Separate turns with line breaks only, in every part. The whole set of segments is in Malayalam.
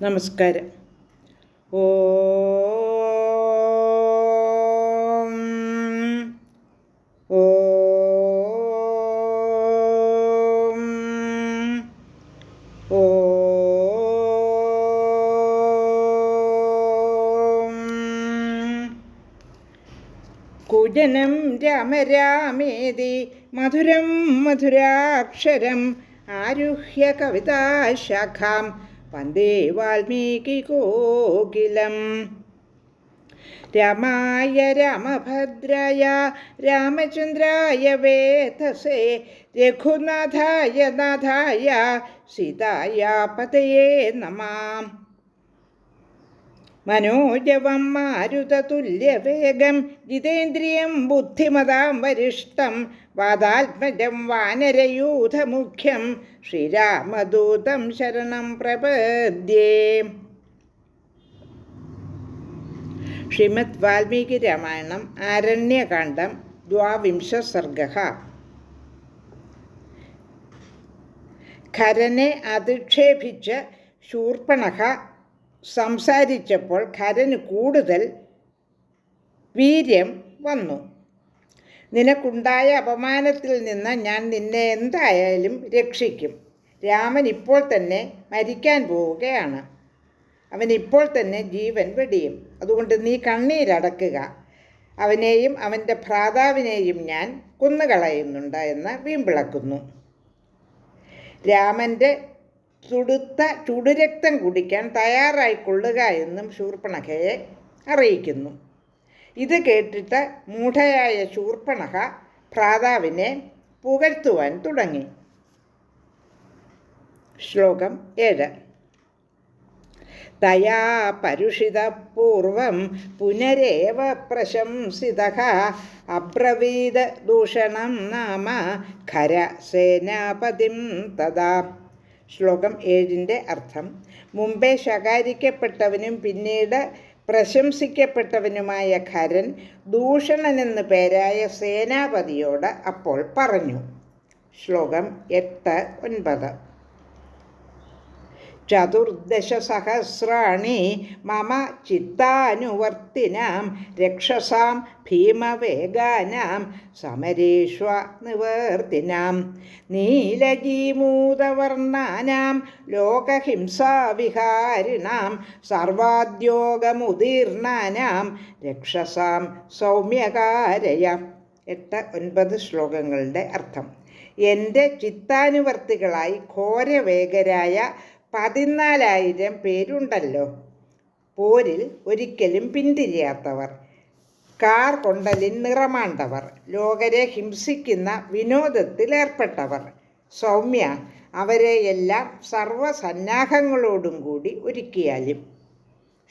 നമസ്കാരം. ഓ കുജനം രാമ രാമേതി മധുരം മധുരാക്ഷരം ആരുഹ്യ കവിതാശാഖാം वंदे वाल्मीकिकोकिलम् रमाय रामभद्राय रामचन्द्राय वेतसे रघुनाथाय नाथाय सीताया पतये नमाम् മനോജവം മാരുതതുല്യവേഗം ജിതേന്ദ്രിയം ബുദ്ധിമതാം വരിഷ്ടം വാദാത്മജം വാനരയൂഥമുഖ്യം ശ്രീരാമദൂതം ശരണം പ്രപദ്യേ. ശ്രീമദ് വാൽമീകി രാമായണം ആരണ്യകാന്ഡം ദ്വാവിംശ സർഗ. ഖരനെ അധിക്ഷേപിച്ച ശൂർപ്പണഖ സംസാരിച്ചപ്പോൾ ഖരന് കൂടുതൽ വീര്യം വന്നു. നിനക്കുണ്ടായ അപമാനത്തിൽ നിന്ന് ഞാൻ നിന്നെ എന്തായാലും രക്ഷിക്കും. രാമൻ ഇപ്പോൾ തന്നെ മരിക്കാൻ പോവുകയാണ്. അവൻ ഇപ്പോൾ തന്നെ ജീവൻ വെടിയും. അതുകൊണ്ട് നീ കണ്ണീരടക്കുക അവനെയും അവന്റെ ഭ്രാതാവിനെയും ഞാൻ കൊന്നുകളയുന്നുണ്ട് എന്ന് വീമ്പിളക്കുന്നു. രാമന്റെ തുടുത്ത ചുടുരക്തം കുടിക്കാൻ തയ്യാറായിക്കൊള്ളുക എന്നും ശൂർപ്പണഖയെ അറിയിക്കുന്നു. ഇത് കേട്ടിട്ട് മൂഢയായ ശൂർപ്പണഖ ഭ്രാതാവിനെ പുകഴ്ത്തുവാൻ തുടങ്ങി. ശ്ലോകം ഏഴ്. തയാ പരുഷിതപൂർവം പുനരേവ പ്രശംസിത. അബ്രവീത ദൂഷണം നാമ ഖര സേനാപതിം തഥാ. ശ്ലോകം ഏഴിന്റെ അർത്ഥം. മുമ്പേ ശകാരിക്കപ്പെട്ടവനും പിന്നീട് പ്രശംസിക്കപ്പെട്ടവനുമായ ഖരൻ ദൂഷണനെന്ന് പേരായ സേനാപതിയോട് അപ്പോൾ പറഞ്ഞു. ശ്ലോകം എട്ട് ഒൻപത്. ചതുർദശസഹസ്രാണി മമ ചിത്താനുവർത്തിനാം രക്ഷസാം ഭീമവേഗാനാം സമരേഷ്വ നിവർത്തിനാം നീലജീമൂതവർണാനാം ലോകഹിംസാവിഹാരിണാം സർവാദ്യോഗമുദീർണാനാം രക്ഷസാം സൗമ്യകാരയ. എട്ട് ഒൻപത് ശ്ലോകങ്ങളുടെ അർത്ഥം. എന്റെ ചിത്താനുവർത്തികളായി ഘോരവേഗരായ പതിനാലായിരം പേരുണ്ടല്ലോ. പോരിൽ ഒരിക്കലും പിന്തിരിയാത്തവർ. കാർ കൊണ്ടലിൻ നിറമാണ്ടവർ. ലോകരെ ഹിംസിക്കുന്ന വിനോദത്തിലേർപ്പെട്ടവർ സൗമ്യ അവരെയെല്ലാം സർവസന്നാഹങ്ങളോടും കൂടി ഒരുക്കിയാലും.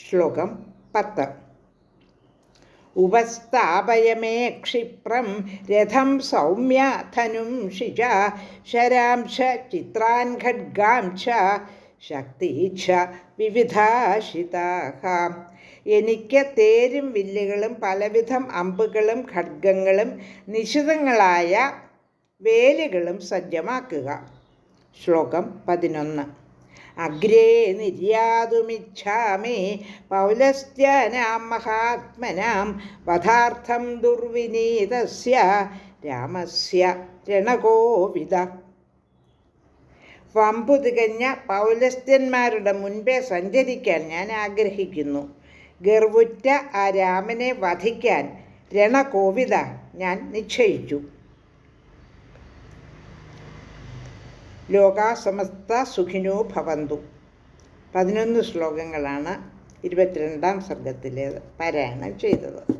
ശ്ലോകം പത്ത്. ഉപസ്ഥാപയമേ ക്ഷിപ്രം രഥം സൗമ്യ ധനും ഷിജ ശരാംശ ചിത്രാൻ ഖഡ്ഗാംശ ശക്തിച്ഛ വിവിധാശിതാഹ. എനിക്ക് തേരും വില്ലുകളും പലവിധം അമ്പുകളും ഖഡ്ഗങ്ങളും നിശിതങ്ങളായ വേലുകളും സജ്ജമാക്കുക. ശ്ലോകം പതിനൊന്ന്. അഗ്രേ നിര്യാതുമിച്ഛാമി പൗലസ്ത്യാനാം മഹാത്മനാം പദാർത്ഥം ദുർവിനീതസ്യ രാമസ്യ രണകോവിത വമ്പു തികഞ്ഞ പൗലസ്ത്യന്മാരുടെ മുൻപേ സഞ്ചരിക്കാൻ ഞാൻ ആഗ്രഹിക്കുന്നു. ഗർവുറ്റ ആ രാമനെ വധിക്കാൻ രണകോവിത ഞാൻ നിശ്ചയിച്ചു. ലോകാസമസ്ത സുഖിനോ ഭവന്തു. പതിനൊന്ന് ശ്ലോകങ്ങളാണ് ഇരുപത്തിരണ്ടാം സർഗത്തിലേത് പാരായണം ചെയ്തത്.